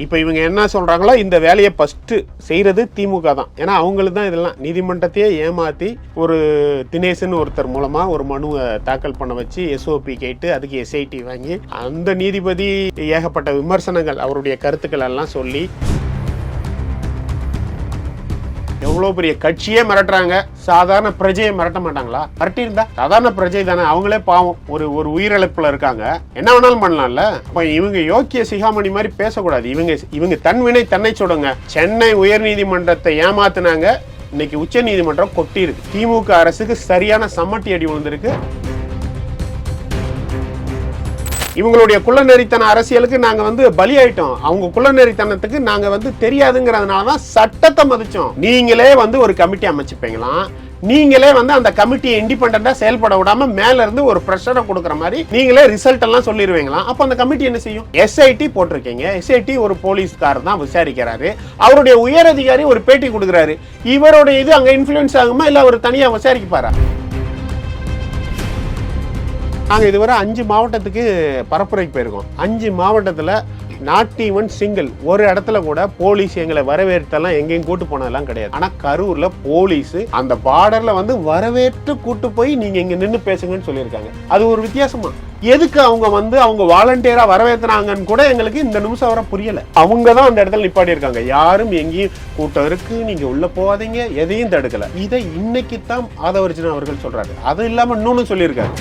இப்போ இவங்க என்ன சொல்கிறாங்களோ இந்த வேலையை ஃபஸ்ட்டு செய்கிறது திமுக தான். ஏன்னா அவங்களுக்கு தான் இதெல்லாம் நீதிமன்றத்தையே ஏமாற்றி ஒரு தினேசன் ஒருத்தர் மூலமாக ஒரு மனுவை தாக்கல் பண்ண வச்சு எஸ்ஓபி கேட்டு அதுக்கு எஸ்ஐடி வாங்கி அந்த நீதிபதி ஏகப்பட்ட விமர்சனங்கள் அவருடைய கருத்துக்கள் எல்லாம் சொல்லி எவ்வளோ பெரிய கட்சியே மிரட்டுறாங்க. சாதாரண பிரஜையை மிரட்ட மாட்டாங்களா? மிரட்டி இருந்தா சாதாரண பிரஜை தானே. அவங்களே பாவம். ஒரு ஒரு உயிரிழப்புல இருக்காங்க. என்ன வேணாலும் பண்ணலாம்ல? அப்ப இவங்க யோக்கிய சிகாமணி மாதிரி பேசக்கூடாது. இவங்க இவங்க தன்வினை தன்னை சொல்லுங்க சென்னை உயர்நீதிமன்றத்தை ஏமாத்துனாங்க. இன்னைக்கு உச்ச நீதிமன்றம் கொட்டியிருக்கு. திமுக அரசுக்கு சரியான சம்மட்டி அடி விழுந்திருக்கு. இவங்களுடைய குள்ளநெறித்தன அரசியலுக்கு நாங்க வந்து பலியாயிட்டோம். அவங்க குள்ளநெறித்தனத்துக்கு நாங்க வந்து தெரியாதுங்கிறதுனால தான் சட்டத்தை மதிச்சோம். நீங்களே வந்து ஒரு கமிட்டி அமைச்சுப்பீங்களாம் நீங்களே வந்து அந்த கமிட்டியை இண்டிபெண்டா செயல்பட விடாம மேல இருந்து ஒரு ப்ரெஷரை கொடுக்குற மாதிரி நீங்களே ரிசல்ட் எல்லாம் சொல்லிடுவீங்களா? அப்போ அந்த கமிட்டி என்ன செய்யும்? எஸ்ஐடி போட்டிருக்கீங்க. எஸ்ஐடி ஒரு போலீஸ்கார் தான் விசாரிக்கிறாரு. அவருடைய உயர் அதிகாரி ஒரு பேட்டி கொடுக்குறாரு. இவருடைய இது அங்க இன்ஃபுளுன்ஸ் ஆகுமா? இல்ல அவர் தனியா விசாரிக்கப்பாரா நாங்கள் இதுவரை அஞ்சு மாவட்டத்துக்கு பரப்புரைக்கு போயிருக்கோம். அஞ்சு மாவட்டத்தில் நாட் ஈவன் சிங்கிள். ஒரு இடத்துல கூட போலீஸ் எங்களை வரவேற்றெல்லாம் எங்கேயும் கூட்டு போனதெல்லாம் கிடையாது. ஆனால் கரூரில் போலீஸ் அந்த பார்டரில் வந்து வரவேற்று கூட்டு போய் நீங்கள் இங்கே நின்று பேசுங்கன்னு சொல்லியிருக்காங்க. அது ஒரு வித்தியாசமா? எதுக்கு அவங்க வந்து அவங்க வாலண்டியரா வரவேற்றுனாங்கன்னு கூட எங்களுக்கு இந்த நிமிஷம் வர புரியல. அவங்க தான் அந்த இடத்துல நிப்பாடி இருக்காங்க யாரும் எங்கேயும் கூட்டம் இருக்கு நீங்க உள்ள போகாதீங்க எதையும் தடுக்கல. இதை இன்னைக்கு தான் ஆதவர்ஜினா அவர்கள் சொல்றாரு. அது இல்லாம இன்னொன்னு சொல்லியிருக்காரு.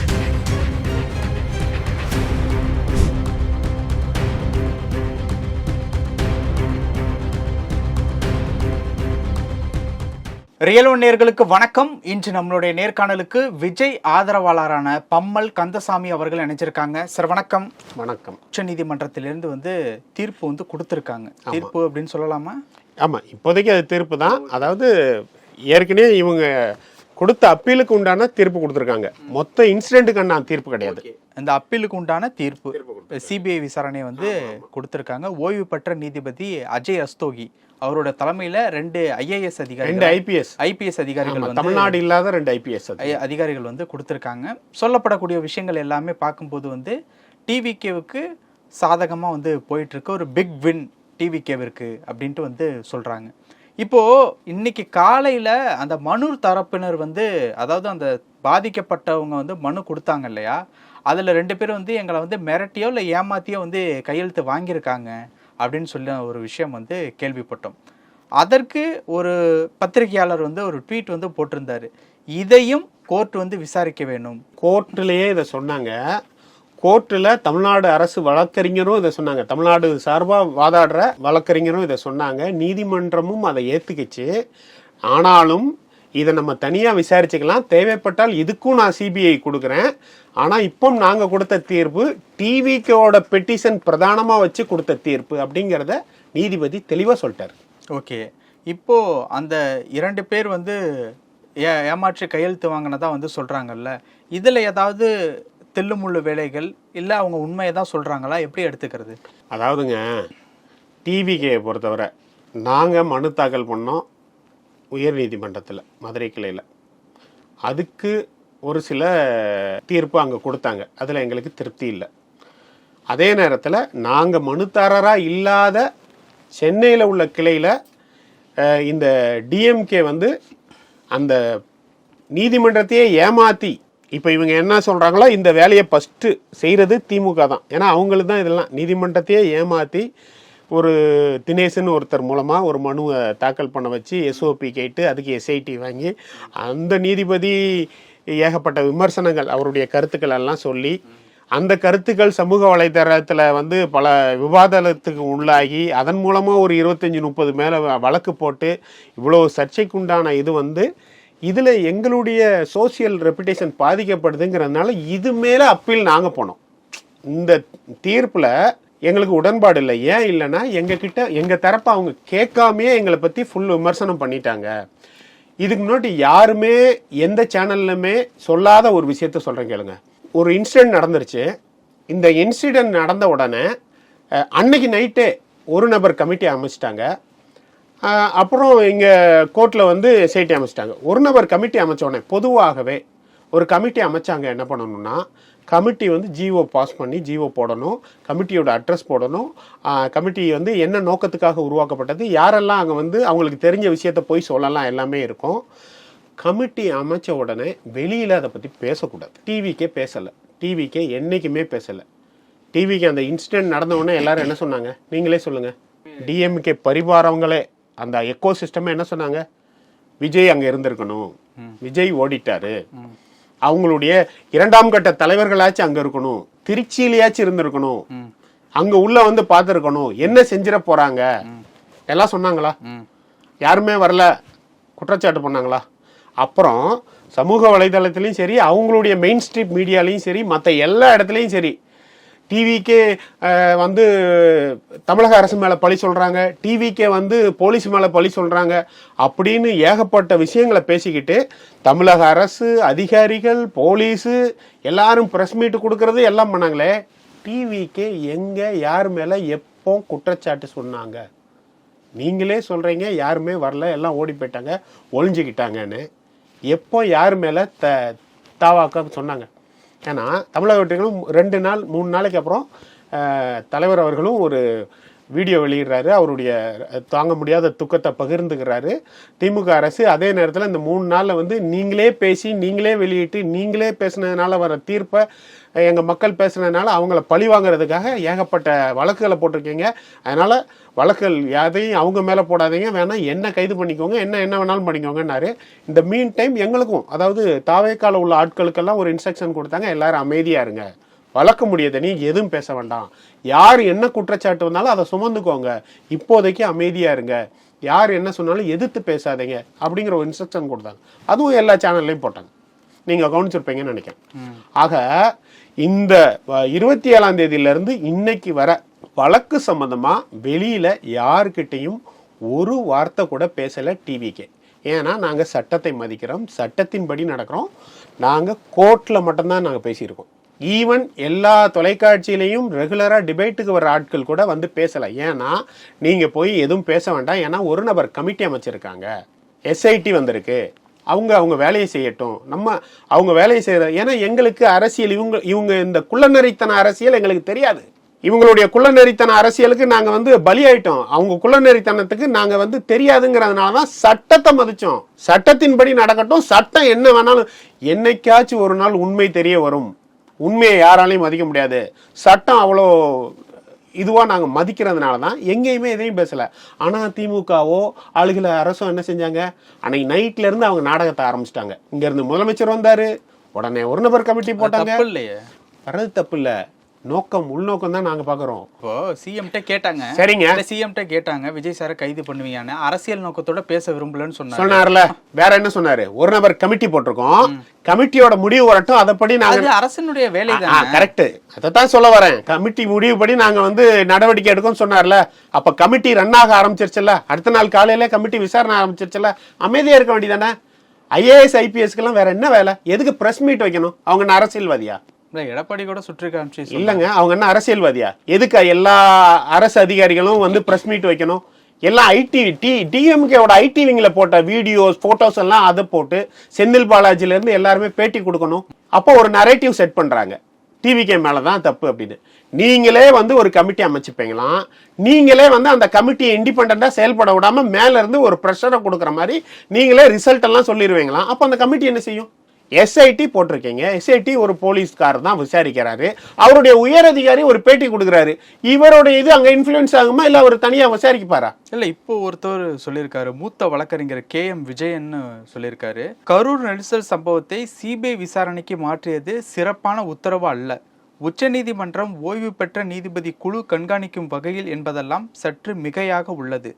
ரியல் நேர்களுக்கு வணக்கம். இன்று நம்மளுடைய நேர்காணலுக்கு விஜய் ஆதரவாளரான பம்மல் கந்தசாமி அவர்கள் இணைஞ்சிருக்காங்க. சார் வணக்கம். வணக்கம். உச்ச நீதிமன்றத்திலிருந்து வந்து தீர்ப்பு வந்து கொடுத்துருக்காங்க. தீர்ப்பு அப்படின்னு சொல்லலாமா? ஆமா இப்போதைக்கு அது தீர்ப்பு தான். அதாவது ஏற்கனவே இவங்க கொடுத்த அப்பீலுக்கு உண்டான தீர்ப்பு கொடுத்துருக்காங்க. மொத்த இன்சிடென்ட்டுக்கு நான் தீர்ப்பு கிடையாது. இந்த அப்பீலுக்கு உண்டான தீர்ப்பு சிபிஐ விசாரணை வந்து கொடுத்துருக்காங்க. ஓய்வு பெற்ற நீதிபதி அஜய் அஸ்தோகி. அவரோட தலைமையில ரெண்டு ஐஏஎஸ் ரெண்டு அதிகாரிகள் ஐபிஎஸ் ஐபிஎஸ் அதிகாரிகள் வந்து தமிழ்நாடு இல்லாத ரெண்டு ஐபிஎஸ் அதிகாரிகள் வந்து கொடுத்துருக்காங்க. சொல்லப்படக்கூடிய விஷயங்கள் எல்லாமே பார்க்கும்போது வந்து டிவிகேவுக்கு சாதகமாக வந்து போயிட்டு இருக்கு ஒரு பிக் வின் டிவிகேவிற்கு அப்படின்ட்டு வந்து சொல்கிறாங்க இப்போ இன்னைக்கு காலையில் அந்த மனு தரப்பினர் வந்து அதாவது அந்த பாதிக்கப்பட்டவங்க வந்து மனு கொடுத்தாங்க இல்லையா? அதில் ரெண்டு பேரும் வந்து எங்களை வந்து மிரட்டியோ இல்லை ஏமாத்தியோ வந்து கையெழுத்து வாங்கியிருக்காங்க. அப்படின்னு சொல்லி ஒரு விஷயம் வந்து கேள்விப்பட்டோம். அதற்கு ஒரு பத்திரிகையாளர் வந்து ஒரு ட்வீட் வந்து போட்டிருந்தார். இதையும் கோர்ட் வந்து விசாரிக்க வேணும் கோர்ட்டிலேயே இதை சொன்னாங்க. கோர்ட்டில் தமிழ்நாடு அரசு வழக்கறிஞரும் இதை சொன்னாங்க. தமிழ்நாடு சார்பாக வாதாடுற வழக்கறிஞரும் இதை சொன்னாங்க. நீதிமன்றமும் அதை ஏற்றுக்கிச்சு ஆனாலும் இதை நம்ம தனியாக விசாரிச்சுக்கலாம். தேவைப்பட்டால் இதுக்கும் நான் சிபிஐ கொடுக்குறேன். ஆனால் இப்போ நாங்கள் கொடுத்த தீர்ப்பு டிவிக்கோட பெட்டிஷன் பிரதானமாக வச்சு கொடுத்த தீர்ப்பு அப்படிங்கிறத நீதிபதி தெளிவாக சொல்லிட்டார். ஓகே. இப்போ அந்த இரண்டு பேர் வந்து ஏ ஏமாற்றி கையெழுத்து வாங்கினதா வந்து சொல்றாங்கல்ல. இதுல ஏதாவது தில்லுமுள்ளு வேலைகள் இல்லை அவங்க உண்மையை தான் சொல்றாங்களா? எப்படி எடுத்துக்கிறது? அதாவதுங்க டிவிகே பொறுத்தவரை நாங்கள் மனு தாக்கல் பண்ணோம். உயர்நீதிமன்றத்தில் மதுரை கிளையில். அதுக்கு ஒரு சில தீர்ப்பு அங்கே கொடுத்தாங்க. அதில் எங்களுக்கு திருப்தி இல்லை. அதே நேரத்தில் நாங்கள் மனுதாரராக இல்லாத சென்னையில் உள்ள கிளையில் இந்த டிஎம்கே வந்து அந்த நீதிமன்றத்தையே ஏமாற்றி இப்போ இவங்க என்ன சொல்கிறாங்களோ இந்த வேலையை ஃபஸ்ட்டு செய்கிறது திமுக தான். ஏன்னா அவங்களுக்கு தான் இதெல்லாம் நீதிமன்றத்தையே ஏமாற்றி ஒரு தினேசன் ஒருத்தர் மூலமாக ஒரு மனுவை தாக்கல் பண்ண வச்சு எஸ்ஓபி கேட்டு அதுக்கு எஸ்ஐடி வாங்கி அந்த நீதிபதி ஏகப்பட்ட விமர்சனங்கள் அவருடைய கருத்துக்கள் எல்லாம் சொல்லி அந்த கருத்துக்கள் சமூக வலைதளத்தில் வந்து பல விவாதத்துக்கு உள்ளாகி அதன் மூலமாக ஒரு இருபத்தஞ்சி முப்பது மேலே வழக்கு போட்டு இவ்வளோ சர்ச்சைக்குண்டான இது வந்து இதில் எங்களுடைய சோசியல் ரெப்புடேஷன் பாதிக்கப்படுதுங்கிறதுனால இது மேலே அப்பீல் நாங்கள் போனோம். இந்த தீர்ப்பில் எங்களுக்கு உடன்பாடு இல்லை. ஏன் இல்லைன்னா எங்ககிட்ட எங்கள் தரப்பை அவங்க கேட்காமையே எங்களை பற்றி ஃபுல் விமர்சனம் பண்ணிட்டாங்க. இதுக்கு முன்னாடி யாருமே எந்த சேனல்லுமே சொல்லாத ஒரு விஷயத்த சொல்கிறேன் கேளுங்க. ஒரு இன்சிடென்ட் நடந்துருச்சு. இந்த இன்சிடென்ட் நடந்த உடனே அன்னைக்கு நைட்டே ஒரு நபர் கமிட்டி அமைச்சிட்டாங்க. அப்புறம் இங்கே கோர்ட்டில் வந்து சேட்டி அமைச்சிட்டாங்க. ஒரு நபர் கமிட்டி அமைச்ச உடனே பொதுவாகவே ஒரு கமிட்டி அமைச்சாங்க என்ன பண்ணணும்னா கமிட்டி வந்து ஜிஓ பாஸ் பண்ணி ஜிஓ போடணும். கமிட்டியோட அட்ரஸ் போடணும். கமிட்டி வந்து என்ன நோக்கத்துக்காக உருவாக்கப்பட்டது யாரெல்லாம் அங்கே வந்து அவங்களுக்கு தெரிஞ்ச விஷயத்த போய் சொல்லலாம் எல்லாமே இருக்கும். கமிட்டி அமைச்ச உடனே வெளியில் அதை பற்றி பேசக்கூடாது. டிவிக்கே பேசலை. டிவிக்கே என்றைக்குமே பேசலை. டிவிக்கு அந்த இன்சிடென்ட் நடந்த உடனே எல்லாரும் என்ன சொன்னாங்க? நீங்களே சொல்லுங்கள் டிஎம்கே பரிவாரவங்களே அந்த எக்கோ சிஸ்டமே என்ன சொன்னாங்க? விஜய் அங்கே இருந்திருக்கணும். விஜய் ஓடிட்டாரு. அவங்களுடைய இரண்டாம் கட்ட தலைவர்களாச்சும் அங்கே இருக்கணும். திருச்சியிலேயாச்சும் இருந்திருக்கணும். அங்கே உள்ள வந்து பார்த்துருக்கணும். என்ன செஞ்சிட போகிறாங்க எல்லாம் சொன்னாங்களா? யாருமே வரல. குற்றச்சாட்டு பண்ணாங்களா? அப்புறம் சமூக வலைதளத்துலையும் சரி அவங்களுடைய மெயின் ஸ்ட்ரீட் மீடியாலையும் சரி மற்ற எல்லா இடத்துலையும் சரி டிவிக்கே வந்து தமிழக அரசு மேலே பழி சொல்கிறாங்க டிவிக்கே வந்து போலீஸ் மேலே பழி சொல்கிறாங்க அப்படின்னு ஏகப்பட்ட விஷயங்களை பேசிக்கிட்டு தமிழக அரசு அதிகாரிகள் போலீஸு எல்லாரும் ப்ரெஸ் மீட்டு கொடுக்கறது எல்லாம் பண்ணாங்களே. டிவிக்கே எங்கே யார் மேலே எப்போ குற்றச்சாட்டு சொன்னாங்க? நீங்களே சொல்கிறீங்க யாருமே வரல எல்லாம் ஓடி போயிட்டாங்க ஒளிஞ்சுக்கிட்டாங்கன்னு. எப்போ யார் மேலே த தாவாக்க சொன்னாங்க? ஏன்னா தமிழக வெற்றிகளும் ரெண்டு நாள் மூணு நாளைக்கு அப்புறம் தலைவர் அவர்களும் ஒரு வீடியோ வெளியிடுறாரு. அவருடைய தாங்க முடியாத துக்கத்தை பகிர்ந்துக்கிறாரு. திமுக அரசு அதே நேரத்தில் இந்த மூணு நாளில் வந்து நீங்களே பேசி நீங்களே வெளியிட்டு நீங்களே பேசுனதுனால வர தீர்ப்பை எங்கள் மக்கள் பேசுனதுனால அவங்கள பழி வாங்குறதுக்காக ஏகப்பட்ட வழக்குகளை போட்டிருக்கீங்க. அதனால் வழக்குகள் யாரையும் அவங்க மேலே போடாதீங்க. வேணால் என்ன கைது பண்ணிக்கோங்க. என்ன என்ன வேணாலும் பண்ணிக்கோங்கன்னாரு. இந்த மீன் டைம் எங்களுக்கும் அதாவது தாவேக்கால உள்ள ஆட்களுக்கெல்லாம் ஒரு இன்ஸ்ட்ரக்ஷன் கொடுத்தாங்க. எல்லாரும் அமைதியாக இருங்க. வளர்க்க முடியாது நீ எதுவும் பேச வேண்டாம். யார் என்ன குற்றச்சாட்டு வந்தாலும் அதை சுமந்துக்கோங்க. இப்போதைக்கு அமைதியாக இருங்க. யார் என்ன சொன்னாலும் எதிர்த்து பேசாதீங்க அப்படிங்கிற ஒரு இன்ஸ்ட்ரக்ஷன் கொடுத்தாங்க. அதுவும் எல்லா சேனல்லையும் போட்டாங்க. நீங்கள் கவனிச்சிருப்பீங்கன்னு நினைக்கிறேன். ஆக இந்த இருபத்தி ஏழாம் தேதியிலிருந்து இன்னைக்கு வர வழக்கு சம்பந்தமா வெளியில யாருக்கிட்டையும் ஒரு வார்த்தை கூட பேசல டிவிக்கே ஏன்னா நாங்க சட்டத்தை மதிக்கிறோம். சட்டத்தின்படி நடக்கிறோம். நாங்க கோர்ட்ல மட்டும்தான் நாங்க பேசியிருக்கோம். ஈவன் எல்லா தொலைக்காட்சியிலையும் ரெகுலராக டிபேட்டுக்கு வர ஆட்கள் கூட வந்து பேசலை. ஏன்னா நீங்கள் போய் எதுவும் பேச வேண்டாம். ஏன்னா ஒரு நபர் கமிட்டி அமைச்சிருக்காங்க. எஸ்ஐடி வந்திருக்கு. அவங்க அவங்க வேலையை செய்யட்டும். நம்ம அவங்க வேலையை செய்யற ஏன்னா எங்களுக்கு அரசியல் இவங்க இவங்க இந்த குள்ளநரித்தன அரசியல் எங்களுக்கு தெரியாது. இவங்களுடைய குள்ளநெறித்தன அரசியலுக்கு நாங்கள் வந்து பலியாயிட்டோம். அவங்க குள்ளநெறித்தனத்துக்கு நாங்கள் வந்து தெரியாதுங்கிறதுனால தான் சட்டத்தை மதிச்சோம். சட்டத்தின்படி நடக்கட்டும். சட்டம் என்ன வேணாலும் என்னைக்காச்சும் ஒரு நாள் உண்மை தெரிய வரும். உண்மையை யாராலையும் மதிக்க முடியாது. சட்டம் அவ்வளோ இதுவாக நாங்கள் மதிக்கிறதுனால தான் எங்கேயுமே எதையும் பேசலை. ஆனால் திமுகவோ ஆளுகளை அரசும் என்ன செஞ்சாங்க? அன்னைக்கு நைட்ல இருந்து அவங்க நாடகத்தை ஆரம்பிச்சிட்டாங்க. இங்கேருந்து முதலமைச்சர் வந்தார். உடனே ஒரு நபர் கமிட்டி போட்டாங்க. இல்லையே. வர்றது தப்பு இல்லை. நோக்கம் உள்நோக்கம் தான் நாங்கள் பார்க்குறோம் இப்போ சிஎம்கிட்ட கேட்டாங்க. சரிங்க. சிஎம்கிட்ட கேட்டாங்க விஜய் சாரை கைது பண்ணுவீங்கன்னு. அரசியல் நோக்கத்தோட பேச விரும்பலன்னு சொன்னாங்க சொன்னார்ல. வேற என்ன சொன்னாரு? ஒரு நபர் கமிட்டி போட்டிருக்கோம். கமிட்டியோட முடிவு வரட்டும். அதைப்படி நாங்க அது அரசனுடைய வேலை தான்? கரெக்ட் அதைத்தான் சொல்ல வரேன். கமிட்டி முடிவுபடி நாங்க வந்து நடவடிக்கை எடுக்கோம்னு சொன்னார்ல. அப்ப கமிட்டி ரன் ஆக ஆரம்பிச்சிருச்சுல அடுத்த நாள் காலையில கமிட்டி விசாரணை ஆரம்பிச்சிருச்சுல அமைதியா இருக்க வேண்டியதானே ஐஏஎஸ் ஐபிஎஸ்க்கெல்லாம் வேற என்ன வேலை? எதுக்கு பிரஸ் மீட் வைக்கணும்? அவங்க அரசியல்வாதியா? எடப்பாடி கூட சுற்றி காமிச்சு இல்லைங்க அவங்க என்ன அரசியல்வாதியா? எதுக்கு எல்லா அரசு அதிகாரிகளும் வந்து ப்ரெஸ் மீட் வைக்கணும்? எல்லாம் ஐடி டி டிஎம்கேவோட ஐடி விங்கில் போட்ட வீடியோஸ் ஃபோட்டோஸ் எல்லாம் அதை போட்டு செந்தில் பாலாஜிலேருந்து எல்லாருமே பேட்டி கொடுக்கணும். அப்போ ஒரு நரேட்டிவ் செட் பண்ணுறாங்க டிவிகே மேலே தான் தப்பு அப்படின்னு. நீங்களே வந்து ஒரு கமிட்டி அமைச்சுப்பீங்களாம். நீங்களே வந்து அந்த கமிட்டியை இண்டிபெண்ட்டாக செயல்பட விடாமல் மேலேருந்து ஒரு ப்ரெஷரை கொடுக்குற மாதிரி நீங்களே ரிசல்ட் எல்லாம் சொல்லிடுவீங்களாம் அப்போ அந்த கமிட்டி என்ன செய்யும்? எஸ்ஐடி போட்டிருக்கீங்க. எஸ்ஐடி ஒரு போலீஸ்கார் தான் விசாரிக்கிறாரு. அவருடைய உயர் அதிகாரி ஒரு பேட்டி கொடுக்குறாரு. இவருடைய இது அங்கே இன்ஃப்ளூயன்ஸ் ஆகுமா? இல்லை அவர் தனியாக விசாரிக்கப்பாரா இல்லை இப்போ ஒருத்தர் சொல்லியிருக்காரு. மூத்த வழக்கறிஞர் கே எம் விஜயன்னு சொல்லியிருக்காரு. கரூர் நெரிசல் சம்பவத்தை சிபிஐ விசாரணைக்கு மாற்றியது சிறப்பான உத்தரவு அல்ல. உச்சநீதிமன்றம் ஓய்வு பெற்ற நீதிபதி குழு கண்காணிக்கும் வகையில் என்பதெல்லாம் சற்று மிகையாக உள்ளது.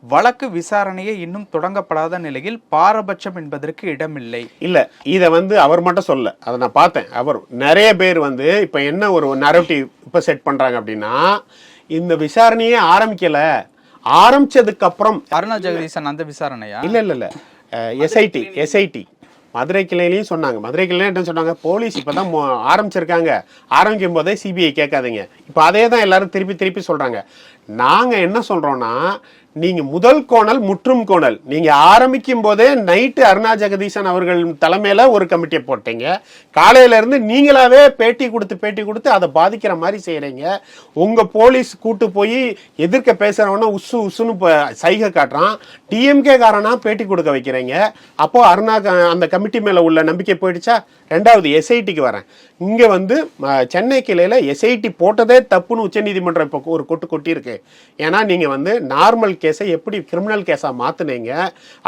வழக்கு விசாரணையை இன்னும் தொடங்கப்படாத நிலையில் பாரபட்சம் என்பதற்கு இடமில்லை. இல்ல இத வந்து அவர் மட்டும் சொல்ல. அதை நான் பார்த்தேன். அவர் நிறைய பேர் வந்து இப்ப என்ன ஒரு நரேட்டிவ் இப்ப செட் பண்றாங்க அப்படின்னா இந்த விசாரணையே ஆரம்பிக்கல. ஆரம்பிச்சதுக்கு அப்புறம் அருணா ஜெகதீசன் அந்த விசாரணையா? இல்ல இல்ல இல்ல. எஸ்ஐடி எஸ்ஐடி மதுரை கிளையிலையும் சொன்னாங்க. மதுரை கிளையில என்ன சொன்னாங்க? போலீஸ் இப்பதான் மொ- ஆரம்பிச்சிருக்காங்க. ஆரம்பிக்கும் போதே சிபிஐ கேட்காதீங்க. இப்போ அதே தான் எல்லாரும் திருப்பி திருப்பி சொல்றாங்க. நாங்க என்ன சொல்றோம்னா நீங்க முதல் கோணல் முற்றும் கோணல். நீங்க ஆரம்பிக்கும் போதே நைட்டு அருணா ஜெகதீசன் அவர்கள் தலைமையில ஒரு கமிட்டியை போட்டீங்க. காலையில இருந்து நீங்களாவே பேட்டி கொடுத்து பேட்டி கொடுத்து அதை பாதிக்கிற மாதிரி செய்யறீங்க. உங்க போலீஸ் கூட்டு போய் எதிர்க்க பேசுறவன உசு உசுன்னு சைகை காட்டுறான். டிஎம்கே காரனா பேட்டி கொடுக்க வைக்கிறீங்க. அப்போ அருணா க- அந்த கமிட்டி மேல உள்ள நம்பிக்கை போயிடுச்சா? ரெண்டாவது எஸ்ஐடிக்கு வரேன். இங்க வந்து சென்னை கிளையில எஸ்ஐடி போட்டதே தப்புன்னு உச்சநீதிமன்றம் இப்போ ஒரு கொட்டு கொட்டி இருக்கு ஏன்னா நீங்க வந்து நார்மல் கேஸை எப்படி கிரிமினல் கேஸாக மாற்றினீங்க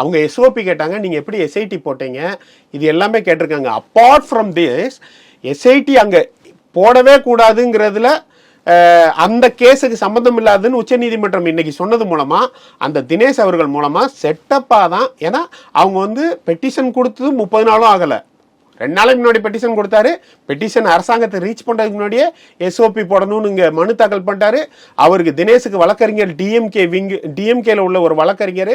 அவங்க எஸ்ஓபி கேட்டாங்க நீங்கள் எப்படி எஸ்ஐடி போட்டீங்க? இது எல்லாமே கேட்டிருக்காங்க. அப்பார்ட் ஃப்ரம் திஸ் எஸ்ஐடி அங்கே போடவே கூடாதுங்கிறதுல அந்த கேஸுக்கு சம்மந்தம் இல்லாதுன்னு உச்சநீதிமன்றம் இன்னைக்கு சொன்னது மூலமாக அந்த தினேஷ் அவர்கள் மூலமாக செட்டப்பாக தான் ஏன்னா அவங்க வந்து பெட்டிஷன் கொடுத்ததும் முப்பது நாளும் ஆகலை. ரெண்டு நாளைக்கு முன்னாடி பெட்டிஷன் கொடுத்தாரு. பெட்டிஷன் அரசாங்கத்தை ரீச் பண்ணுறதுக்கு முன்னாடியே எஸ்ஓபி போடணும்னு இங்கே மனு தாக்கல் பண்ணிட்டாரு. அவருக்கு தினேஷுக்கு வழக்கறிஞர் டிஎம்கே விங் டிஎம்கேல உள்ள ஒரு வழக்கறிஞர்.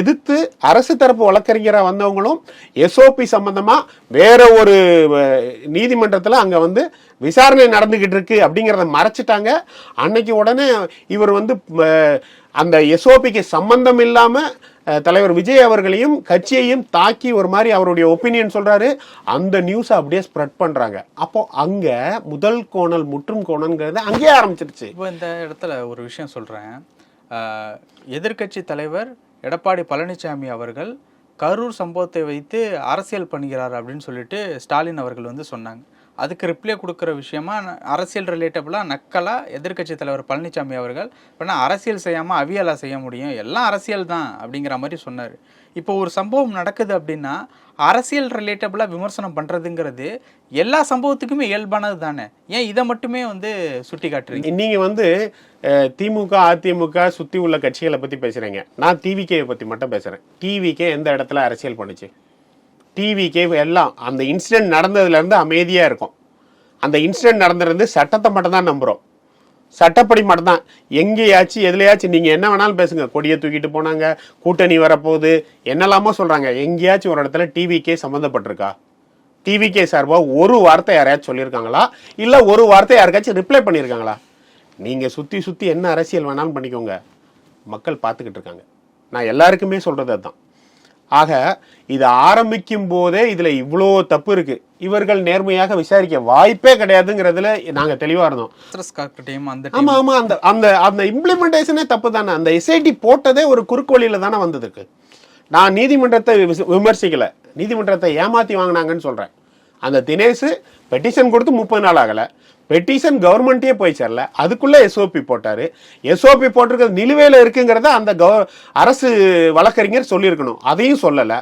எதிர்த்து அரசு தரப்பு வழக்கறிஞராக வந்தவங்களும் எஸ்ஓபி சம்பந்தமாக வேற ஒரு நீதிமன்றத்தில் அங்கே வந்து விசாரணை நடந்துக்கிட்டு இருக்கு அப்படிங்கிறத மறைச்சிட்டாங்க. அன்னைக்கு உடனே இவர் வந்து அந்த எஸ்ஓபிக்கு சம்பந்தம் இல்லாமல் தலைவர் விஜய் அவர்களையும் கட்சியையும் தாக்கி ஒரு மாதிரி அவருடைய ஒப்பீனியன் சொல்றாரு. அந்த நியூஸை அப்படியே ஸ்ப்ரெட் பண்றாங்க. அப்போ அங்க முதல் கோணல் முற்றும் கோணல்ங்கிறது அங்கேயே ஆரம்பிச்சிருச்சு. இப்போ இந்த இடத்துல ஒரு விஷயம் சொல்கிறேன் எதிர்க்கட்சி தலைவர் எடப்பாடி பழனிசாமி அவர்கள் கரூர் சம்பவத்தை வைத்து அரசியல் பண்ணுகிறார் அப்படின்னு சொல்லிட்டு ஸ்டாலின் அவர்கள் வந்து சொன்னாங்க. அதுக்கு ரிப்ளை கொடுக்குற விஷயமா அரசியல் ரிலேட்டபுளாக நக்கலாக எதிர்க்கட்சி தலைவர் பழனிசாமி அவர்கள் இப்போனா அரசியல் செய்யாமல் அவியலாக செய்ய முடியும் எல்லாம் அரசியல் தான் அப்படிங்கிற மாதிரி சொன்னார். இப்போ ஒரு சம்பவம் நடக்குது அப்படின்னா அரசியல் ரிலேட்டபுளாக விமர்சனம் பண்ணுறதுங்கிறது எல்லா சம்பவத்துக்குமே இயல்பானது தானே? ஏன் இதை மட்டுமே வந்து சுட்டி காட்டுறீங்க நீங்கள் வந்து திமுக அதிமுக சுற்றி உள்ள கட்சிகளை பற்றி பேசுகிறீங்க நான் டிவிகே பற்றி மட்டும் பேசுகிறேன் டிவிகே எந்த இடத்துல அரசியல் பண்ணுச்சு? டிவி கே எல்லாம் அந்த இன்சிடெண்ட் நடந்ததுலேருந்து அமைதியாக இருக்கும். அந்த இன்சிடெண்ட் நடந்திருந்து சட்டத்தை மட்டும் தான் சட்டப்படி மட்டும்தான். எங்கேயாச்சும் எதுலையாச்சும் நீங்கள் என்ன வேணாலும் பேசுங்க. கொடியை தூக்கிட்டு போனாங்க கூட்டணி வரப்போகுது என்னெல்லாமோ சொல்கிறாங்க எங்கேயாச்சும் ஒரு இடத்துல டிவிக்கே சம்மந்தப்பட்டிருக்கா டிவிகே சார்பாக ஒரு வார்த்தை யாரையாச்சும் சொல்லியிருக்காங்களா? இல்லை ஒரு வார்த்தை யாருக்காச்சும் ரிப்ளை பண்ணியிருக்காங்களா? நீங்கள் சுற்றி சுற்றி என்ன அரசியல் வேணாலும் பண்ணிக்கோங்க. மக்கள் பார்த்துக்கிட்டு இருக்காங்க. நான் எல்லாருக்குமே சொல்கிறது அதுதான். ஆக இது ஆரம்பிக்கும் போதே இதில் இவ்வளோ தப்பு இருக்குது இவர்கள் நேர்மையாக விசாரிக்க வாய்ப்பே கிடையாதுங்கிறதுல நாங்கள் தெளிவாக இருந்தோம். ஆமா ஆமா அந்த அந்த அந்த இம்ப்ளிமெண்டேஷனே தப்பு தானே. அந்த எஸ்ஐடி போட்டதே ஒரு குறுக்கு வழியில தானே வந்ததுக்கு. நான் நீதிமன்றத்தை விமர்சி- விமர்சிக்கல. நீதிமன்றத்தை ஏமாத்தி வாங்கினாங்கன்னு சொல்றேன். அந்த தினேஷ் பெட்டிஷன் கொடுத்து முப்பது நாள் ஆகல. பெட்டிஷன் கவர்மெண்ட்டே போய் சேரல. அதுக்குள்ள எஸ்ஓபி போட்டார். எஸ்ஓபி போட்டிருக்கிறது நிலுவையில் இருக்குங்கிறத அந்த கவ அரசு வழக்கறிஞர் சொல்லியிருக்கணும். அதையும் சொல்லலை.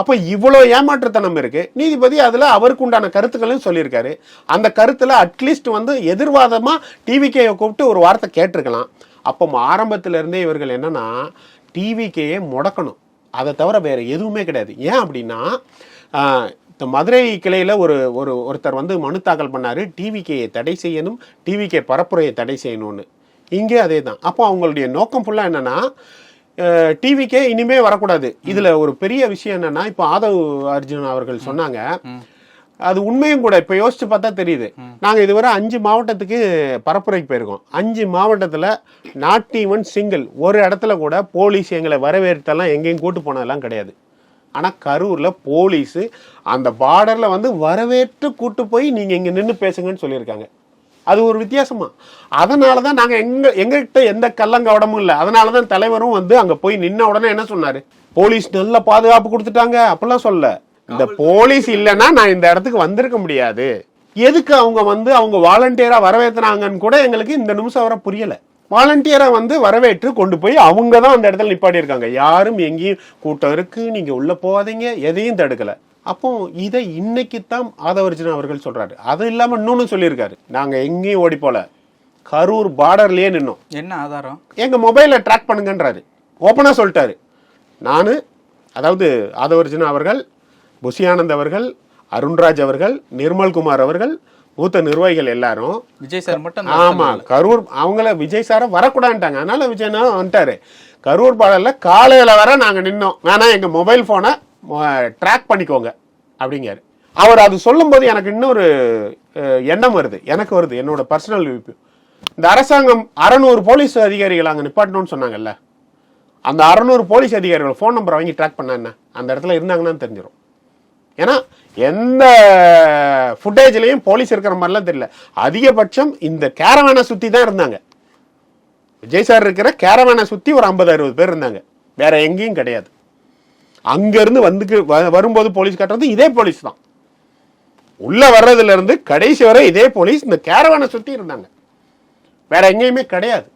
அப்போ இவ்வளோ ஏமாற்றுத்தனம் இருக்கு. நீதிபதி அதில் அவருக்கு உண்டான கருத்துக்களையும் சொல்லியிருக்காரு. அந்த கருத்தில் அட்லீஸ்ட் வந்து எதிர்வாதமாக டிவிகேயை கூப்பிட்டு ஒரு வார்த்தை கேட்டிருக்கலாம். அப்போ ஆரம்பத்துல இருந்தே இவர்கள் என்னென்னா டிவிகேயை முடக்கணும். அதை தவிர வேறு எதுவுமே கிடையாது. ஏன் அப்படின்னா இந்த மதுரை கிளையில் ஒரு ஒரு ஒருத்தர் வந்து மனு தாக்கல் பண்ணாரு. டிவிகேயை தடை செய்யணும் டிவிகே பரப்புரையை தடை செய்யணும்னு. இங்கே அதே தான் அப்போ அவங்களுடைய நோக்கம் ஃபுல்லாக என்னன்னா டிவிக்கே இனிமே வரக்கூடாது. இதுல ஒரு பெரிய விஷயம் என்னன்னா இப்போ ஆதவ் அர்ஜுன் அவர்கள் சொன்னாங்க. அது உண்மையும் கூட இப்போ யோசிச்சு பார்த்தா தெரியுது. நாங்க இதுவரை அஞ்சு மாவட்டத்துக்கு பரப்புரைக்கு போயிருக்கோம். அஞ்சு மாவட்டத்துல நாட் ஈவன் சிங்கிள் ஒரு இடத்துல கூட போலீஸ் எங்களை வரவேற்றெல்லாம் எங்கேயும் கூட்டு போனதெல்லாம் கிடையாது. ஆனா கரூர்ல போலீஸ் அந்த பார்டர்ல வந்து வரவேற்று கூட்டு போய் நீங்க இங்க நின்னு பேசுங்கன்னு சொல்லியிருக்காங்க. அது ஒரு வித்தியாசமா. அதனால தான் நாங்கள் எங்க எங்ககிட்ட எந்த கள்ளங்கவடமும் இல்லை. அதனால தான் தலைவரும் வந்து அங்கே போய் நின்ன உடனே என்ன சொன்னாரு? போலீஸ் நல்ல பாதுகாப்பு கொடுத்துட்டாங்க. அப்படிலாம் சொல்ல இந்த போலீஸ் இல்லைன்னா நான் இந்த இடத்துக்கு வந்திருக்க முடியாது. எதுக்கு அவங்க வந்து அவங்க வாலண்டியரா வரவேற்றுனாங்கன்னு கூட எங்களுக்கு இந்த நிமிஷம் வர புரியல. வாலண்டியரா வந்து வரவேற்று கொண்டு போய் அவங்க தான் அந்த இடத்துல நிப்பாட்டி இருக்காங்க யாரும் எங்கேயும் கூட்டம் இருக்கு நீங்க உள்ள போகாதீங்க எதையும் தடுக்கல. அப்போ இதை இன்னைக்கு தான் ஆதவர்ஜன் அவர்கள் சொல்றாரு. அது இல்லாம இன்னொன்னு சொல்லியிருக்காரு. நாங்க எங்கேயும் ஓடி போல. கரூர் பார்டர்லயே நின்னோம். என்ன ஆதாரம்? எங்க மொபைலை ட்ராக் பண்ணுங்கன்றாரு. ஓப்பனாக சொல்லிட்டாரு. நான் அதாவது ஆதவர்ஜுனா அவர்கள் புஷி ஆனந்த் அவர்கள் அருண்ராஜ் அவர்கள் நிர்மல்குமார் அவர்கள் மூத்த நிர்வாகிகள் எல்லாரும் விஜய் சார் மட்டும் ஆமா கரூர் அவங்கள விஜய் சாரை வரக்கூடாதுட்டாங்க அதனால விஜய்னா வந்துட்டாரு. கரூர் பாடல்ல காலையில வர நாங்க நின்னோம். வேணா எங்க மொபைல் போனை ட்ராக் பண்ணிக்கோங்க அப்படிங்காரு அவர் அது சொல்லும்போது எனக்கு இன்னொரு எண்ணம் வருது. எனக்கு வருது. என்னோட பர்சனல் இந்த அரசாங்கம் அறநூறு போலீஸ் அதிகாரிகள் அங்க நிப்பாட்டணும்னு சொன்னாங்கல்ல. அந்த அறநூறு போலீஸ் அதிகாரிகள் ஃபோன் நம்பரை வாங்கி ட்ராக் பண்ண என்ன? அந்த இடத்துல இருந்தாங்கன்னு தெரிஞ்சிடும் ஏன்னா எந்த ஃபுட்டேஜ்லேயும் போலீஸ் இருக்கிற மாதிரிலாம் தெரியல. அதிகபட்சம் இந்த கேரவானை சுற்றி தான் இருந்தாங்க. விஜய் சார் இருக்கிற கேரவானை சுற்றி ஒரு ஐம்பது அறுபது பேர் இருந்தாங்க. வேற எங்கேயும் கிடையாது. அங்கேருந்து வந்து வரும்போது போலீஸ் கட்டுறது இதே போலீஸ் தான். உள்ளே வர்றதுலேருந்து கடைசி வரை இதே போலீஸ் இந்த கேரவானை சுற்றி இருந்தாங்க. வேற எங்கேயுமே கிடையாது.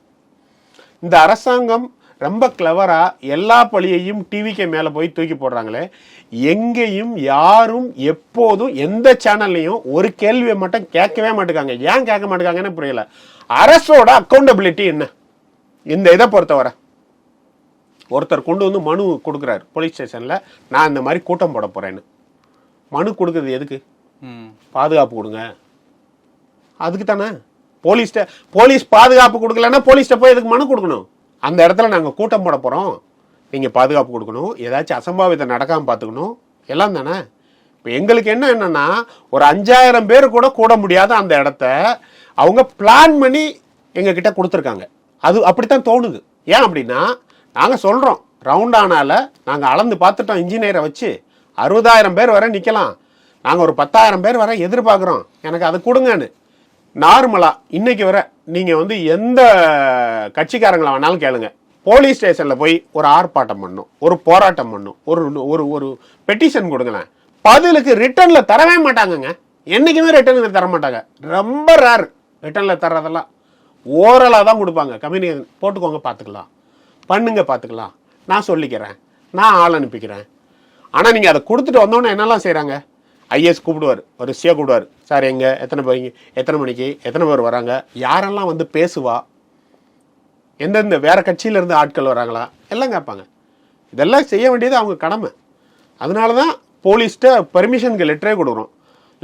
இந்த அரசாங்கம் ரொம்ப கிளவரா எல்லா பழியையும் டிவிக்கு மேல போய் தூக்கி போடுறாங்களே. எங்கேயும் யாரும் எப்போதும் எந்த சேனல்லையும் ஒரு கேள்வியை மட்டும் கேட்கவே மாட்டேங்காங்க ஏன் கேட்க மாட்டேங்காங்கன்னு புரியல. அரசோட அக்கௌண்டபிலிட்டி என்ன? இந்த இதை பொறுத்தவரை. ஒருத்தர் கொண்டு வந்து மனு கொடுக்குறாரு போலீஸ் ஸ்டேஷன்ல நான் இந்த மாதிரி கூட்டம் போட போறேன்னு. மனு கொடுக்குறது எதுக்கு? பாதுகாப்பு கொடுங்க. அதுக்கு தானே போலீஸ்ட்ட போலீஸ் பாதுகாப்பு கொடுக்கலன்னா போலீஸ்ட்ட போய் எதுக்கு மனு கொடுக்கணும்? அந்த இடத்துல நாங்கள் கூட்டம் போட போகிறோம் நீங்கள் பாதுகாப்பு கொடுக்கணும். ஏதாச்சும் அசம்பாவிதம் நடக்காமல் பார்த்துக்கணும் எல்லாம் தானே? இப்போ எங்களுக்கு என்ன என்னென்னா ஒரு அஞ்சாயிரம் பேர் கூட கூட முடியாத அந்த இடத்த அவங்க பிளான் பண்ணி எங்ககிட்ட கொடுத்துருக்காங்க. அது அப்படித்தான் தோணுது. ஏன் அப்படின்னா நாங்கள் சொல்கிறோம் ரவுண்ட் ஆனால் நாங்கள் அளந்து பார்த்துட்டோம் இன்ஜினியரை வச்சு. அறுபதாயிரம் பேர் வரை நிற்கலாம் நாங்கள் ஒரு பத்தாயிரம் பேர் வரை எதிர்பார்க்குறோம். எனக்கு அதை கொடுங்கன்னு. நார்மலாக இன்னைக்கு வர நீங்கள் வந்து எந்த கட்சிக்காரங்களை வேணாலும் கேளுங்க. போலீஸ் ஸ்டேஷனில் போய் ஒரு ஆர்ப்பாட்டம் பண்ணும் ஒரு போராட்டம் பண்ணும் ஒரு ஒரு ஒரு பெட்டிஷன் கொடுங்களேன். பதிலுக்கு ரிட்டனில் தரவே மாட்டாங்கங்க. என்றைக்குமே ரிட்டனில் தர மாட்டாங்க ரொம்ப ரேர் ரிட்டனில் தர்றதெல்லாம் ஓரலாக தான் கொடுப்பாங்க. கம்யூனிகேஷன் போட்டுக்கோங்க பார்த்துக்கலாம். பண்ணுங்க பார்த்துக்கலாம். நான் சொல்லிக்கிறேன். நான் ஆள் அனுப்பிக்கிறேன். ஆனால் நீங்கள் அதை கொடுத்துட்டு வந்தோன்னே என்னெல்லாம் செய்கிறாங்க ஐஎஸ் கூப்பிடுவார். ஒரு சிஏ கூப்பிடுவார். சார் எங்கே? எத்தனை பேர் எத்தனை மணிக்கு? எத்தனை பேர் வராங்க? யாரெல்லாம் வந்து பேசுவா? எந்தெந்த வேறு கட்சியில இருந்து ஆட்கள் வராங்களா? எல்லாம் கேட்பாங்க. இதெல்லாம் செய்ய வேண்டியது அவங்க கடமை. அதனால தான் போலீஸ்கிட்ட பெர்மிஷனுக்கு லெட்டரே கொடுக்குறோம்.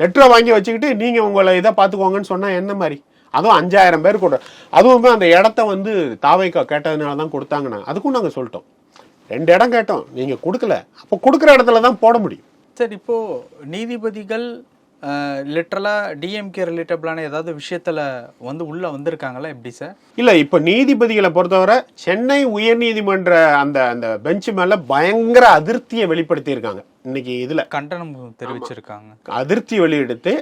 லெட்டரை வாங்கி வச்சுக்கிட்டு நீங்கள் உங்களை இதை பார்த்துக்கோங்கன்னு சொன்னால் என்ன மாதிரி? அதுவும் அஞ்சாயிரம் பேர் கூட. அதுவும் அந்த இடத்த வந்து தாவைக்கா கேட்டதுனால தான் கொடுத்தாங்கண்ணா அதுக்கும் நாங்கள் சொல்லிட்டோம். ரெண்டு இடம் கேட்டோம். நீங்கள் கொடுக்கல. அப்போ கொடுக்குற இடத்துல தான் போட முடியும். சார் இப்போ நீதிபதிகள் லிட்டரலாக டிஎம்கே ரிலேட்டபிளான ஏதாவது விஷயத்துல வந்து உள்ள வந்திருக்காங்களா? எப்படி சார்? இல்ல இப்ப நீதிபதிகளை பொறுத்தவரை சென்னை உயர்நீதிமன்ற அந்த அந்த பெஞ்ச் மேல பயங்கர அதிருப்தியை வெளிப்படுத்தி இருக்காங்க இன்னைக்கு இதுல. கண்டனம் தெரிவிச்சிருக்காங்க. அதிருப்தி வெளியெடுத்து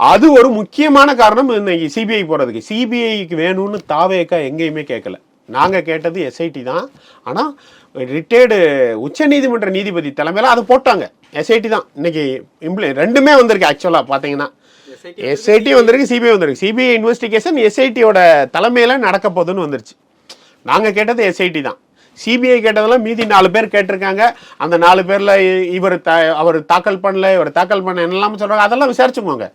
அது ஒரு முக்கியமான காரணம் இன்னைக்கு சிபிஐ போறதுக்கு. சிபிஐக்கு வேணும்னு தாவேக்கா எங்கேயுமே கேட்கல நாங்க கேட்டது எஸ்ஐடி தான். ஆனா ரிட்டையர்டு உச்சநீதிமன்ற நீதிபதி தலைமையில அது போட்டாங்க. எஸ்ஐடி தான். இன்னைக்கு இம்ப்ளி ரெண்டுமே வந்திருக்கு ஆக்சுவலா பாத்தீங்கன்னா. எஸ்ஐடி வந்திருக்கு சிபிஐ வந்திருக்கு. சிபிஐ இன்வெஸ்டிகேஷன் எஸ்ஐடியோட தலைமையில நடக்க போகுதுன்னு வந்துருச்சு. நாங்க கேட்டது எஸ்ஐடி தான். சிபிஐ கேட்டதெல்லாம் மீதி நாலு பேர் கேட்டிருக்காங்க. அந்த நாலு பேர்ல இவர் த அவர் தாக்கல் பண்ணல இவர் தாக்கல் பண்ண என்னெல்லாம் சொல்றாங்க. அதெல்லாம் விசாரிச்சுக்கோங்க.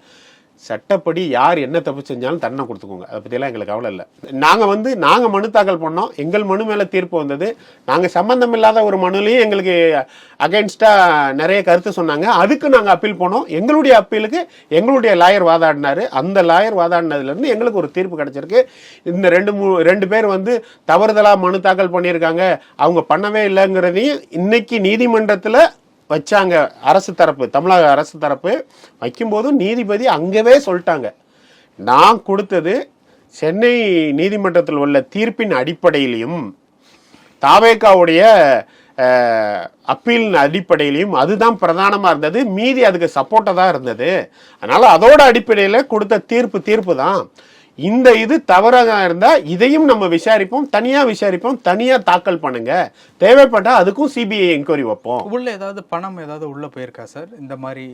சட்டப்படி யார் என்ன தப்பு செஞ்சாலும் தண்டனை கொடுத்துக்கோங்க. அதை பற்றியெல்லாம் எங்களுக்கு கவலை இல்லை. நாங்கள் வந்து நாங்கள் மனு தாக்கல் பண்ணோம். எங்கள் மனு மேலே தீர்ப்பு வந்தது. நாங்கள் சம்மந்தம் இல்லாத ஒரு மனுலையும் எங்களுக்கு அகைன்ஸ்டாக நிறைய கருத்து சொன்னாங்க. அதுக்கு நாங்கள் அப்பீல் போனோம். எங்களுடைய அப்பீலுக்கு எங்களுடைய லாயர் வாதாடினாரு. அந்த லாயர் வாதாடினதுலேருந்து எங்களுக்கு ஒரு தீர்ப்பு கிடச்சிருக்கு. இந்த ரெண்டு மூ ரெண்டு பேர் வந்து தவறுதலாக மனு தாக்கல் பண்ணியிருக்காங்க. அவங்க பண்ணவே இல்லைங்கிறதையும் இன்னைக்கு நீதிமன்றத்தில் வச்சாங்க அரசு தரப்பு தமிழக அரசு தரப்பு. வைக்கும்போது நீதிபதி அங்கவே சொல்லிட்டாங்க. நான் கொடுத்தது சென்னை நீதிமன்றத்தில் உள்ள தீர்ப்பின் அடிப்படையிலையும் தாவேக்காவுடைய அப்பீல் அடிப்படையிலையும் அதுதான் பிரதானமாக இருந்தது. மீதி அதுக்கு சப்போர்ட்டாக தான் இருந்தது. அதனால் அதோட அடிப்படையில் கொடுத்த தீர்ப்பு தீர்ப்பு தான் இந்த இது தவறாக இருந்தால் இதையும் நம்ம விசாரிப்போம் தனியாக விசாரிப்போம் தனியாக தாக்கல் பண்ணுங்க. தேவைப்பட்டால் அதுக்கும் சிபிஐ என்கொயரி வைப்போம். உள்ள ஏதாவது பணம் ஏதாவது உள்ள போயிருக்கா சார்? இந்த மாதிரி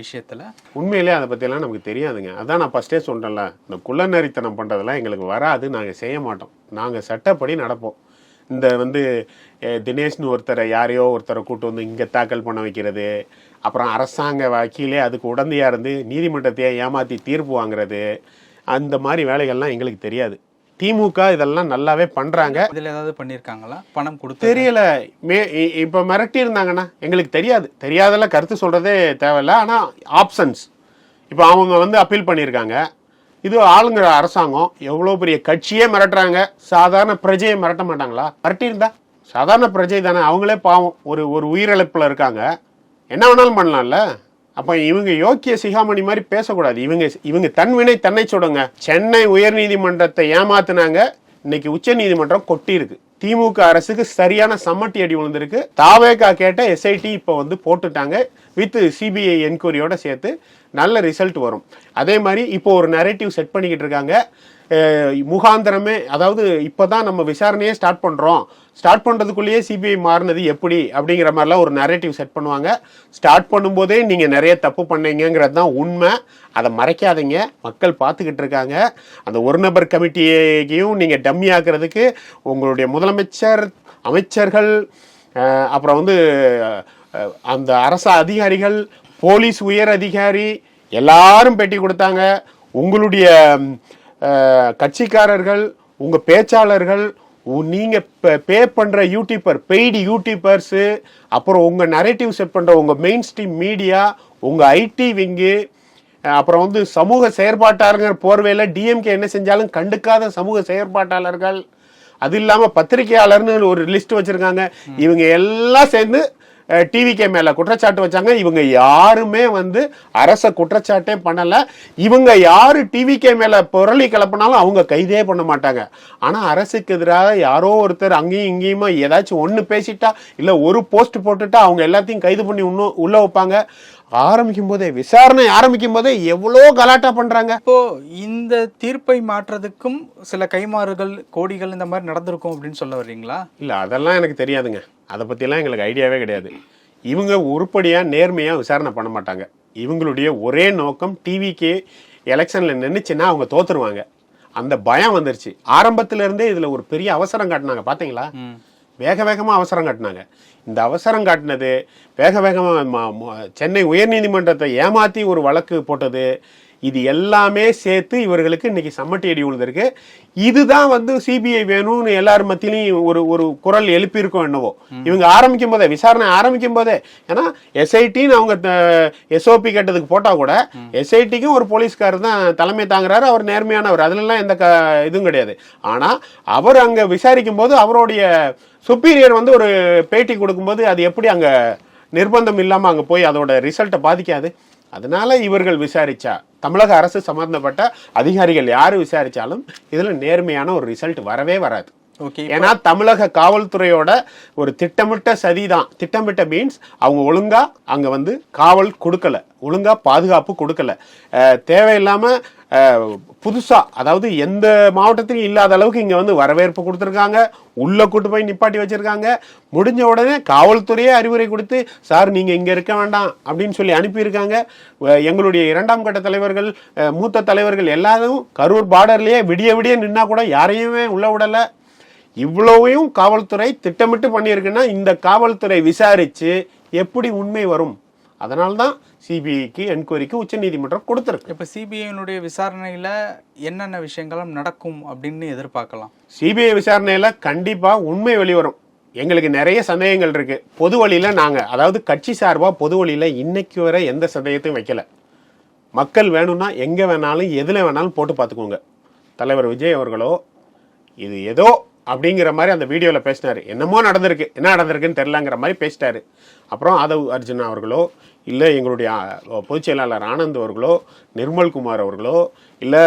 விஷயத்துல? உண்மையிலே அதை பற்றியெல்லாம் நமக்கு தெரியாதுங்க. அதான் நான் ஃபஸ்ட்டே சொல்கிறேன்ல இந்த குள்ளநரித்தனம் பண்ணுறதெல்லாம் எங்களுக்கு வராது நாங்கள் செய்ய மாட்டோம். நாங்கள் சட்டப்படி நடப்போம். இந்த வந்து தினேஷ்னு ஒருத்தரை யாரையோ ஒருத்தரை கூட்டு வந்து இங்கே தாக்கல் பண்ண வைக்கிறது அப்புறம் அரசாங்க வக்கீலே அதுக்கு உடந்தையாக இருந்து நீதிமன்றத்தையே ஏமாற்றி தீர்ப்பு வாங்குறது அந்த மாதிரி வேலைகள்லாம் எங்களுக்கு தெரியாது. திமுக இதெல்லாம் நல்லாவே பண்ணுறாங்க இதுல ஏதாவது பண்ணியிருக்காங்களா? பணம் கொடுத்து தெரியல. மே இப்ப மிரட்டி இருந்தாங்கன்னா எங்களுக்கு தெரியாது. தெரியாதெல்லாம் கருத்து சொல்றதே தேவையில்ல. ஆனா ஆப்ஷன்ஸ் இப்போ அவங்க வந்து அப்பீல் பண்ணியிருக்காங்க. இது ஆளுங்கிற அரசாங்கம். எவ்வளோ பெரிய கட்சியே மிரட்டுறாங்க. சாதாரண பிரஜையை மிரட்ட மாட்டாங்களா? மிரட்டியிருந்தா? சாதாரண பிரஜை தானே. அவங்களே பாவம். ஒரு ஒரு உயிரிழப்பில் இருக்காங்க. என்ன வேணாலும் பண்ணலாம்ல? அப்போ இவங்க யோக்கிய சிகாமணி மாதிரி பேசக்கூடாது. இவங்க இவங்க தன்வினை தன்னை சொல்லுங்க. சென்னை உயர்நீதிமன்றத்தை ஏமாத்துனாங்க. இன்னைக்கு உச்ச நீதிமன்றம் கொட்டி இருக்கு திமுக அரசுக்கு சரியான சம்மட்டி அடி விழுந்திருக்கு. தாவேகா கேட்ட எஸ்ஐடி இப்போ வந்து போட்டுட்டாங்க. வித் சிபிஐ என்கொயரியோட சேர்த்து நல்ல ரிசல்ட் வரும். அதே மாதிரி இப்போ ஒரு நரேட்டிவ் செட் பண்ணிக்கிட்டு இருக்காங்க. முகாந்திரமே அதாவது இப்போ தான் நம்ம விசாரணையே ஸ்டார்ட் பண்ணுறோம் ஸ்டார்ட் பண்ணுறதுக்குள்ளேயே சிபிஐ மாறினது எப்படி அப்படிங்கிற மாதிரிலாம் ஒரு நரேட்டிவ் செட் பண்ணுவாங்க. ஸ்டார்ட் பண்ணும்போதே நீங்கள் நிறைய தப்பு பண்ணீங்கிறது தான் உண்மை. அதை மறைக்காதீங்க. மக்கள் பார்த்துக்கிட்டு இருக்காங்க. அந்த ஒரு நபர் கமிட்டியையும் நீங்கள் டம்மி ஆக்குறதுக்கு உங்களுடைய முதலமைச்சர் அமைச்சர்கள் அப்புறம் வந்து அந்த அரசு அதிகாரிகள் போலீஸ் உயர் அதிகாரி எல்லாரும் பேட்டி கொடுத்தாங்க. உங்களுடைய கட்சிக்காரர்கள் உங்கள் பேச்சாளர்கள் நீங்கள் நீங்க பே பண்ற யூடியூபர் பெய்டு யூடியூபர்ஸ் அப்புறம் உங்க நரேட்டிவ் செட் பண்ற உங்க மெயின் ஸ்ட்ரீம் மீடியா உங்க ஐடி விங்கு அப்புறம் வந்து சமூக செயற்பாட்டாளர்கள் போர்வையில் டிஎம்கே என்ன செஞ்சாலும் கண்டுக்காத சமூக செயற்பாட்டாளர்கள். அது இல்லாமல் பத்திரிகையாளர்னு ஒரு லிஸ்ட் வச்சுருக்காங்க. இவங்க எல்லாம் சேர்ந்து டிவிகே மேல குற்றச்சாட்டு வச்சாங்க. இவங்க யாருமே வந்து அரச குற்றச்சாட்டே பண்ணல. இவங்க யாரு டிவிகே மேல புரளி கிளப்பினாலும் அவங்க கைதே பண்ண மாட்டாங்க. ஆனா அரசுக்கு எதிராக யாரோ ஒருத்தர் அங்கேயும் இங்கேயுமா ஏதாச்சும் ஒண்ணு பேசிட்டா இல்ல ஒரு போஸ்ட் போட்டுட்டா அவங்க எல்லாத்தையும் கைது பண்ணி இன்னும் உள்ள வைப்பாங்க. ஆரம்பிக்கும் போதே விசாரணை ஆரம்பிக்கும் போதே எவ்வளோ கலாட்டா பண்றாங்க. இப்போ இந்த தீர்ப்பை மாற்றுறதுக்கும் சில கைமாறுகள் கோடிகள் இந்த மாதிரி நடந்திருக்கும் அப்படின்னு சொல்ல வர்றீங்களா? இல்ல அதெல்லாம் எனக்கு தெரியாதுங்க. அதை பத்தியெல்லாம் எங்களுக்கு ஐடியாவே கிடையாது. இவங்க உருப்படியா நேர்மையா விசாரணை பண்ண மாட்டாங்க. இவங்களுடைய ஒரே நோக்கம் டிவிக்கு எலெக்ஷன்ல நின்னுச்சுன்னா அவங்க தோத்துருவாங்க. அந்த பயம் வந்துருச்சு. ஆரம்பத்துல இருந்தே இதுல ஒரு பெரிய அவசரம் காட்டினாங்க. பாத்தீங்களா? வேக வேகமா அவசரம் காட்டினாங்க. இந்த அவசரம் காட்டினது வேக வேகமா ம- ம- சென்னை உயர்நீதிமன்றத்தை ஏமாத்தி ஒரு வழக்கு போட்டது இது எல்லாமே சேர்த்து இவர்களுக்கு இன்னைக்கு சம்மட்டி அடி விழுந்திருக்கு. இதுதான் வந்து சிபிஐ வேணும்னு எல்லார் மத்தியிலையும் ஒரு ஒரு குரல் எழுப்பியிருக்கோம் என்னவோ. இவங்க ஆரம்பிக்கும் போதே விசாரணை ஆரம்பிக்கும் போதே ஏன்னா எஸ்ஐடின்னு அவங்க எஸ்ஓபி கேட்டதுக்கு போட்டா கூட எஸ்ஐடிக்கும் ஒரு போலீஸ்காரர் தான் தலைமை தாங்குறாரு அவர் நேர்மையானவர். அதுலலாம் எந்த க இதுவும் கிடையாது. ஆனா அவர் அங்க விசாரிக்கும் போது அவருடைய சுப்பீரியர் வந்து ஒரு பேட்டி கொடுக்கும்போது அது எப்படி அங்க நிர்பந்தம் இல்லாம அங்க போய் அதோட ரிசல்ட்டை பாதிக்காது? அதனால இவர்கள் விசாரிச்சா தமிழக அரசு சம்பந்தப்பட்ட அதிகாரிகள் யார் விசாரிச்சாலும் இதில் நேர்மையான ஒரு ரிசல்ட் வரவே வராது. ஏன்னா தமிழக காவல்துறையோட ஒரு திட்டமிட்ட சதிதான். திட்டமிட்ட மீன்ஸ் அவங்க ஒழுங்கா அங்க வந்து காவல் கொடுக்கல. ஒழுங்கா பாதுகாப்பு கொடுக்கல. தேவையில்லாம புதுசா அதாவது எந்த மாவட்டத்திலும் இல்லாத அளவுக்கு இங்க வந்து வரவேற்பு கொடுத்துருக்காங்க. உள்ள கூட்டு போய் நிப்பாட்டி வச்சிருக்காங்க. முடிஞ்ச உடனே காவல்துறையே அறிவுரை கொடுத்து சார் நீங்க இங்க இருக்க வேண்டாம் அப்படின்னு சொல்லி அனுப்பியிருக்காங்க. எங்களுடைய இரண்டாம் கட்ட தலைவர்கள் மூத்த தலைவர்கள் எல்லாரும் கரூர் பார்டர்லயே விடிய விடிய நின்னா கூட யாரையுமே உள்ள விடல. இவ்வளவையும் காவல்துறை திட்டமிட்டு பண்ணியிருக்குன்னா இந்த காவல்துறை விசாரிச்சு எப்படி உண்மை வரும்? அதனால்தான் சிபிஐக்கு என்கொயரிக்கு உச்சநீதிமன்றம் கொடுத்துருக்கு. இப்போ சிபிஐனுடைய விசாரணையில என்னென்ன விஷயங்களும் நடக்கும் அப்படின்னு எதிர்பார்க்கலாம். சிபிஐ விசாரணையில கண்டிப்பா உண்மை வெளிவரும். எங்களுக்கு நிறைய சந்தேகங்கள் இருக்கு. பொது வழியில நாங்க அதாவது கட்சி சார்பா பொது வழியில இன்னைக்கு வரை எந்த சந்தேகத்தையும் வைக்கல. மக்கள் வேணும்னா எங்க வேணாலும் எதுல வேணாலும் போட்டு பார்த்துக்கோங்க. தலைவர் விஜய் அவர்களோ இது ஏதோ அப்படிங்கிற மாதிரி அந்த வீடியோவில் பேசினார். என்னமோ நடந்திருக்கு. என்ன நடந்திருக்குன்னு தெரிலங்கிற மாதிரி பேசிட்டாரு. அப்புறம் ஆதவ் அர்ஜுனா அவர்களோ இல்லை எங்களுடைய பொதுச் செயலாளர் ஆனந்த் அவர்களோ நிர்மல்குமார் அவர்களோ இல்லை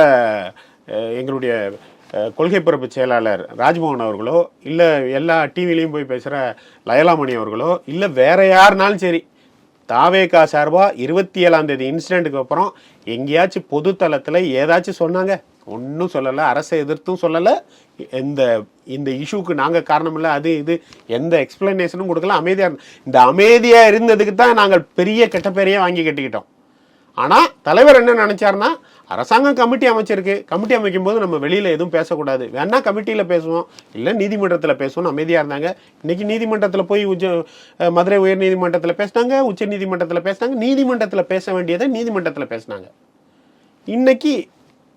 எங்களுடைய கொள்கை பரப்பு செயலாளர் ராஜ்மோகன் அவர்களோ இல்லை எல்லா டிவிலையும் போய் பேசுகிற லயலாமணி அவர்களோ இல்லை வேற யாருனாலும் சரி தாவேகா சார்பா இருபத்தி ஏழாம் தேதி இன்சிடெண்ட்டுக்கு அப்புறம் எங்கேயாச்சும் பொது தளத்தில் ஏதாச்சும் சொன்னாங்க? ஒன்றும் சொல்லலை அரசை எதிர்த்தும் சொல்லலை. இந்த இந்த இஷ்யூக்கு நாங்கள் காரணம் இல்லை அது இது எந்த எக்ஸ்பிளனேஷனும் கொடுக்கல. அமைதியாக இந்த அமைதியாக இருந்ததுக்கு தான் நாங்கள் பெரிய கெட்ட பேரையே வாங்கி கட்டிக்கிட்டோம். ஆனால் தலைவர் என்ன நினச்சாருன்னா அரசாங்கம் கமிட்டி அமைச்சிருக்கு. கமிட்டி அமைக்கும் போது நம்ம வெளியில் எதுவும் பேசக்கூடாது. வேணா கமிட்டியில் பேசுவோம். இல்லை நீதிமன்றத்தில் பேசுவோம்னு அமைதியாக இருந்தாங்க. இன்றைக்கி நீதிமன்றத்தில் போய் உச்ச மதுரை உயர் நீதிமன்றத்தில் பேசினாங்க உச்ச நீதிமன்றத்தில் பேசினாங்க. நீதிமன்றத்தில் பேச வேண்டியதை நீதிமன்றத்தில் பேசினாங்க. இன்றைக்கி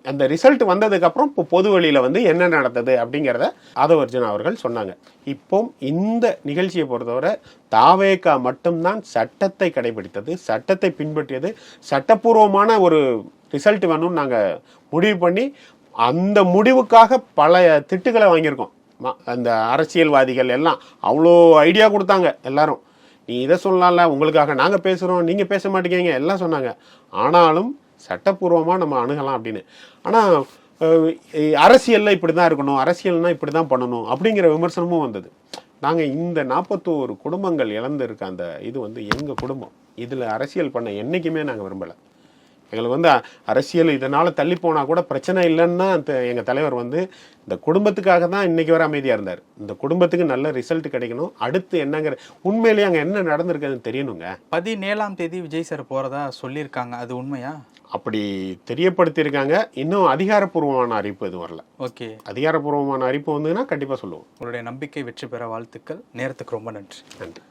அந்த ரிசல்ட் வந்ததுக்கப்புறம் இப்போ பொது வழியில் வந்து என்ன நடந்தது அப்படிங்கிறத ஆதவர்ஜன் அவர்கள் சொன்னாங்க. இப்போ இந்த நிகழ்ச்சியை பொறுத்தவரை தாவேகா மட்டும்தான் சட்டத்தை கடைபிடித்தது சட்டத்தை பின்பற்றியது சட்டப்பூர்வமான ஒரு ரிசல்ட் வேணும்னு நாங்கள் முடிவு பண்ணி அந்த முடிவுக்காக பல திட்டுகளை வாங்கியிருக்கோம். ம- அந்த அரசியல்வாதிகள் எல்லாம் அவ்வளோ ஐடியா கொடுத்தாங்க எல்லாரும். நீ இதை சொல்லலாம்ல உங்களுக்காக நாங்கள் பேசுகிறோம் நீங்கள் பேச மாட்டேங்கிறீங்க எல்லாம் சொன்னாங்க. ஆனாலும் சட்டப்பூர்வமாக நம்ம அணுகலாம் அப்படின்னு. ஆனால் அரசியலில் இப்படி தான் இருக்கணும் அரசியல்னால் இப்படி தான் பண்ணணும் அப்படிங்கிற விமர்சனமும் வந்தது. நாங்கள் இந்த நாற்பத்தோரு குடும்பங்கள் இழந்திருக்க அந்த இது வந்து எங்கள் குடும்பம்? இதில் அரசியல் பண்ண என்றைக்குமே நாங்கள் விரும்பலை. எங்களுக்கு வந்து அரசியல் இதனால் தள்ளி போனால் கூட பிரச்சனை இல்லைன்னா எங்கள் தலைவர் வந்து இந்த குடும்பத்துக்காக தான் இன்றைக்கி வர அமைதியாக இருந்தார். இந்த குடும்பத்துக்கு நல்ல ரிசல்ட் கிடைக்கணும். அடுத்து என்னங்கிற உண்மையிலேயே அங்கே என்ன நடந்திருக்குதுன்னு தெரியணுங்க. பதினேழாம் தேதி விஜய் சார் போகிறதா சொல்லியிருக்காங்க. அது உண்மையா? அப்படி தெரியப்படுத்தியிருக்காங்க. இன்னும் அதிகாரப்பூர்வமான அறிவிப்பு இது வரல. ஓகே. அதிகாரப்பூர்வமான அறிவிப்பு வந்துன்னா கண்டிப்பாக சொல்லுவோம். உங்களுடைய நம்பிக்கை வெற்றி பெற வாழ்த்துக்கள். நேரத்துக்கு ரொம்ப நன்றி. நன்றி.